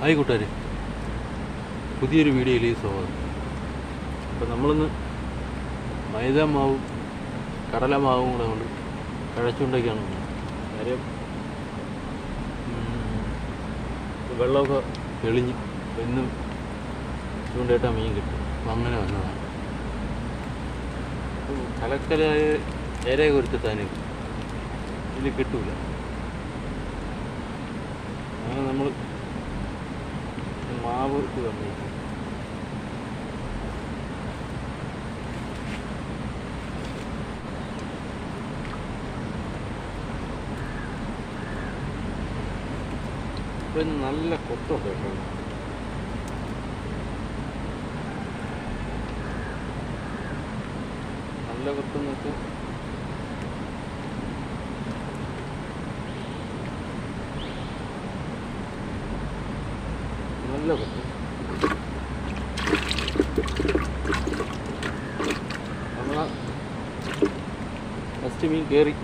Hi കൂട്ടുകാർ പുതിയൊരു വീഡിയോയിലേക്ക് സ്വാഗതം. അപ്പോൾ നമ്മളിന്ന് മൈദ മാവും കടല മാവും കൂടെ കൊണ്ട് കഴച്ചുകൊണ്ടൊക്കെയാണ്. കാര്യം വെള്ളമൊക്കെ തെളിഞ്ഞ് എന്നും ചൂണ്ടയിട്ടാൽ മീൻ കിട്ടും. അപ്പം അങ്ങനെ വന്നതാണ്. കലക്കലായ കുറിച്ച് തന്നെ ഇതിൽ കിട്ടൂല. അങ്ങനെ നമ്മൾ മാവ് തന്നേക്കും. ഇപ്പം നല്ല കൊത്തുണ്ട് കേട്ടോ. നല്ല കൊത്തെന്ന് വെച്ചാൽ നല്ല കൊത്ത് നമ്മളാ ഫസ്റ്റ് മീൻ കയറി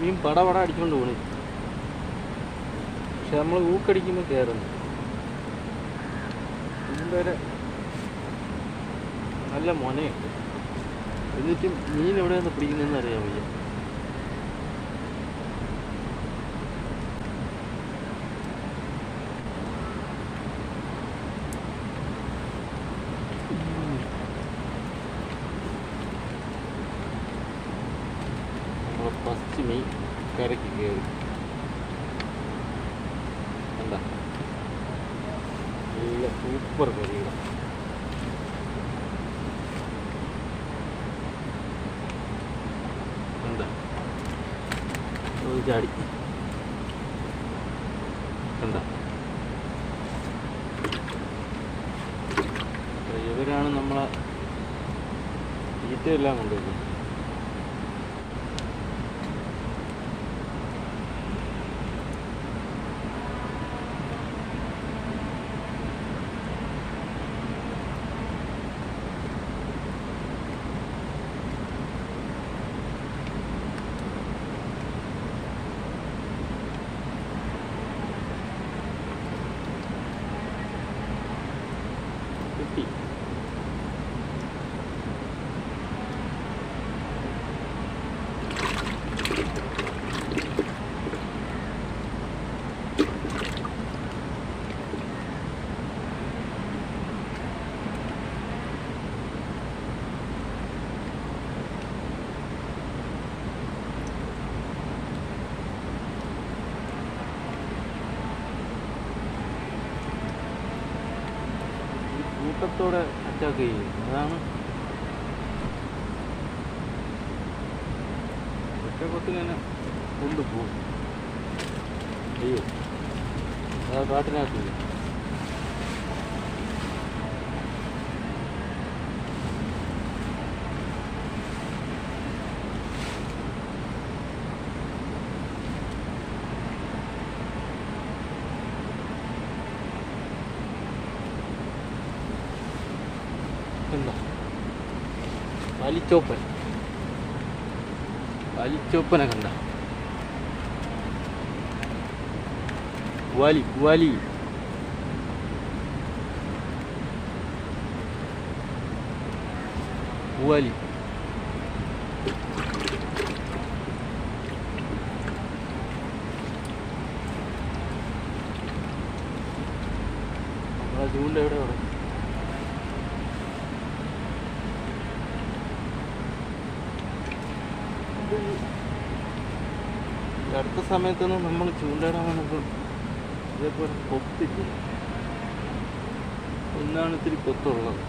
മീൻ പടപട അടിച്ചുകൊണ്ട് പോണു. പക്ഷെ നമ്മൾ ഊക്കടിക്കുമ്പോൾ കയറുന്നു ഒരു നല്ല മൊനയുണ്ട് എന്നിട്ടും മീൻ എവിടെയാണ് പിടിക്കുന്നതെന്ന് അറിയാൻ വയ്യ നമ്മളെ ഫസ്റ്റ് മീൻ കരയ്ക്ക് കയറി. എന്താ നല്ല സൂപ്പർ കരിയ എന്താ ചാടി. എന്താ ഇവരാണ് നമ്മളെ തീറ്റയെല്ലാം കൊണ്ടുവരുന്നത് കിട്ടി ഈ കൂട്ടത്തോടെ അറ്റാക്ക് ചെയ്യും. അതാണ്. ഒറ്റക്കൊത്തിങ്ങനെ കൊണ്ടുപോകും. അയ്യോ. അതാ चौपन खाली चौपन। खाली चौपन खंडा पुआली पुआली पुआली ഈ അടുത്ത സമയത്തൊന്നും നമ്മൾ ചൂണ്ടയിടാൻ വന്നപ്പോൾ ഇതേപോലെ കൊത്തില്ല ഒന്നാണ് ഇത്തിരി കൊത്തുള്ളത്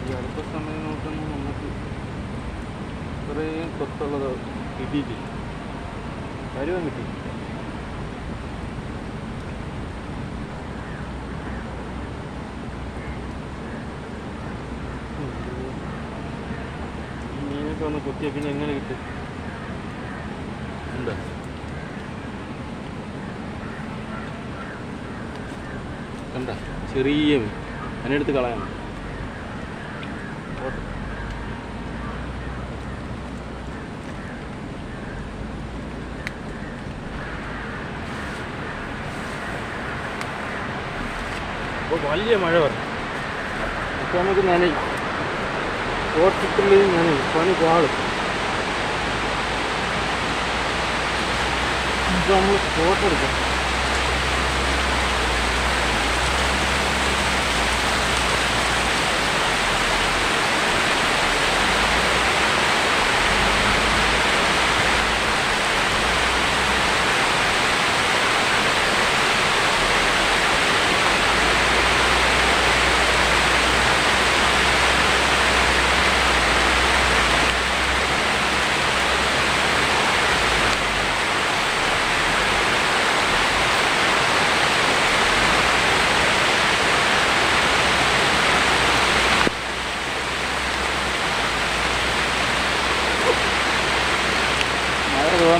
ഈ അടുത്ത സമയം നോക്കുന്ന നമുക്ക് കുറേ കൊത്തുള്ളത് കിട്ടിയിട്ടില്ല വരുവാൻ കിട്ടി? ഒന്ന് കുത്തിയ പിന്നെ എങ്ങനെ കിട്ടും? ഉണ്ട് കണ്ട? ചെറിയ മീൻ. അതിനെടുത്ത് കളയാം പോട്ടെ. അപ്പോൾ വലിയ മഴ വരും അപ്പോൾ നമുക്ക് നനയും. ഓട്ടിട്ടുള്ളിൽ ഞാൻ പണി ഇപ്പോൾ നമ്മൾ ഫോട്ടോ എടുക്കാം.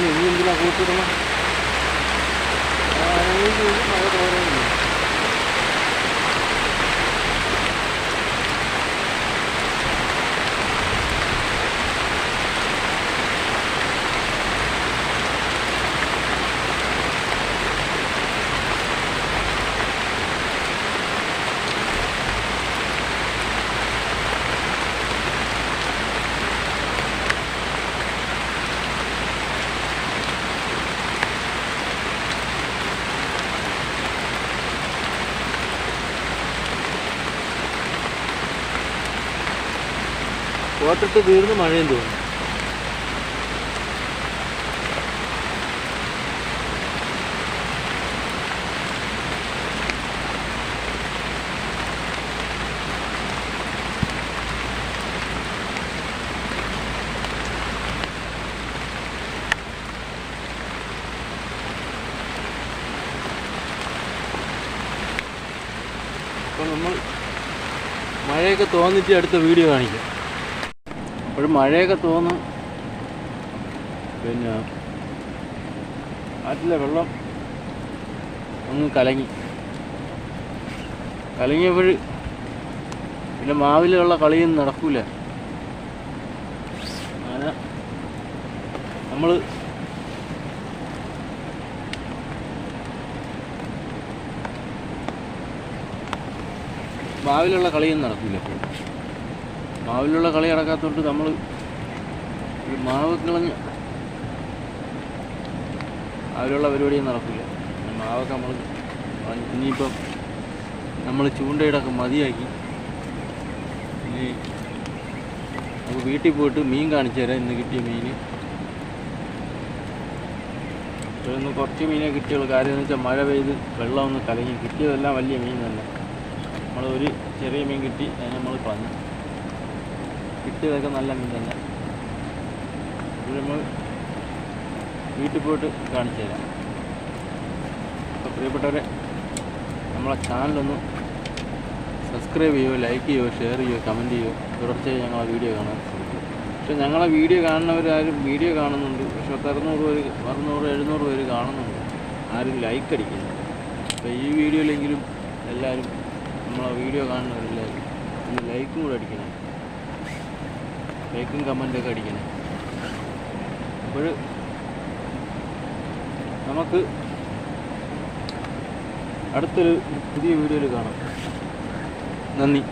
മഴ തോന്നി ഇനി എന്തിനാ കൂട്ടിടണം ആ, എനിക്ക് ഈ കോട്ടിട്ട് തീർന്ന് മഴയും തോന്നി അപ്പോൾ നമ്മൾ മഴയൊക്കെ തോന്നിച്ച് അടുത്ത വീഡിയോ കാണിക്കാം. അപ്പോഴും മഴയൊക്കെ തോന്നും. പിന്നെ ആറ്റിലെ വെള്ളം അങ്ങ് കലങ്ങി. കലങ്ങിയപ്പോൾ പിന്നെ മാവിലുള്ള കളിയൊന്നും നടക്കൂല. അങ്ങനെ നമ്മൾ മാവിലുള്ള കളിയൊന്നും നടക്കൂല ഇപ്പോൾ മാവിലുള്ള കളി നടക്കാത്തതുകൊണ്ട് നമ്മൾ മാവ് കളഞ്ഞ് അവരുള്ള പരിപാടിയും നടക്കില്ല മാവൊക്കെ നമ്മൾ ഇനിയിപ്പം നമ്മൾ ചൂണ്ടയിടൊക്കെ മതിയാക്കി ഇനി നമുക്ക് വീട്ടിൽ പോയിട്ട് മീൻ കാണിച്ചു തരാം ഇന്ന് കിട്ടിയ മീൻ ഇന്ന് കുറച്ച് മീനെ കിട്ടിയുള്ളൂ. കാര്യം എന്ന് വെച്ചാൽ മഴ പെയ്ത് വെള്ളം ഒന്ന് കലങ്ങി. കിട്ടിയതെല്ലാം വലിയ മീൻ തന്നെ. നമ്മൾ ഒരു ചെറിയ മീൻ കിട്ടി അതിന് നമ്മൾ കളഞ്ഞു കിട്ടിയതൊക്കെ നല്ല മീൻ തന്നെ. നമ്മൾ വീട്ടിൽ പോയിട്ട് കാണിച്ചു തരാം. അപ്പോൾ പ്രിയപ്പെട്ടവരെ നമ്മളെ ചാനലൊന്ന് സബ്സ്ക്രൈബ് ചെയ്യുമോ ലൈക്ക് ചെയ്യുമോ ഷെയർ ചെയ്യുമോ കമന്റ് ചെയ്യുമോ തുടർച്ചയായി ഞങ്ങളെ വീഡിയോ കാണാൻ ശ്രമിക്കും. പക്ഷെ ഞങ്ങളെ വീഡിയോ കാണുന്നവരാരും വീഡിയോ കാണുന്നുണ്ട്. പക്ഷെ അറുന്നൂറ് പേര് അറുന്നൂറ് എഴുന്നൂറ് പേര് കാണുന്നുണ്ട്. ആരും ലൈക്ക് അടിക്കുന്നില്ല. അപ്പോൾ ഈ വീഡിയോയിലെങ്കിലും എല്ലാവരും നമ്മളെ വീഡിയോ കാണുന്നവരെല്ലാവരും ഒന്ന് ലൈക്കും കൂടെ അടിക്കണം. ലൈക്കും കമന്റൊക്കെ അടിക്കണം. അപ്പോൾ നമുക്ക് അടുത്തൊരു പുതിയ വീഡിയോയിൽ കാണാം. നന്ദി.